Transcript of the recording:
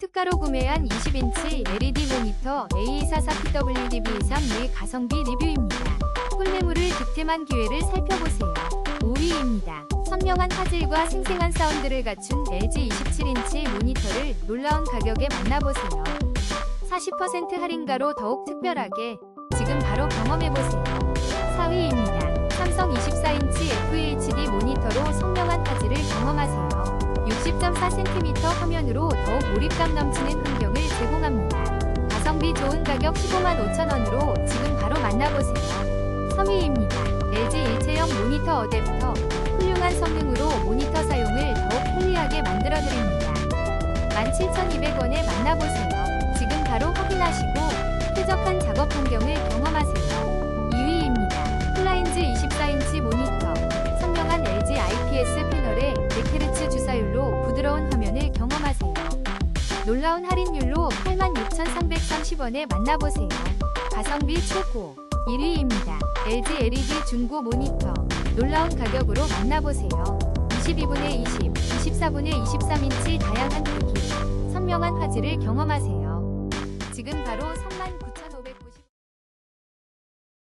특가로 구매한 20인치 LED 모니터 A244PWDB3의 가성비 리뷰입니다. 꿀매물을 득템한 기회를 살펴보세요. 5위입니다. 선명한 화질과 생생한 사운드를 갖춘 LG 27인치 모니터를 놀라운 가격에 만나보세요. 40% 할인가로 더욱 특별하게 지금 바로 경험해보세요. 4위입니다. 60.4cm 화면으로 더욱 몰입감 넘치는 환경을 제공합니다. 가성비 좋은 가격 15만 5천원으로 지금 바로 만나보세요. 3위입니다. LG 일체형 모니터 어댑터 훌륭한 성능으로 모니터 사용을 더욱 편리하게 만들어드립니다. 17,200원에 만나보세요. 지금 바로 확인하시고 쾌적한 작업 환경을 경험 경험하세요. 놀라운 할인율로 86,330원에 만나보세요. 가성비 최고 1위입니다. LG LED 중고 모니터 놀라운 가격으로 만나보세요. 22분의 20, 24분의 23인치 다양한 크기, 선명한 화질을 경험하세요. 지금 바로 39,000원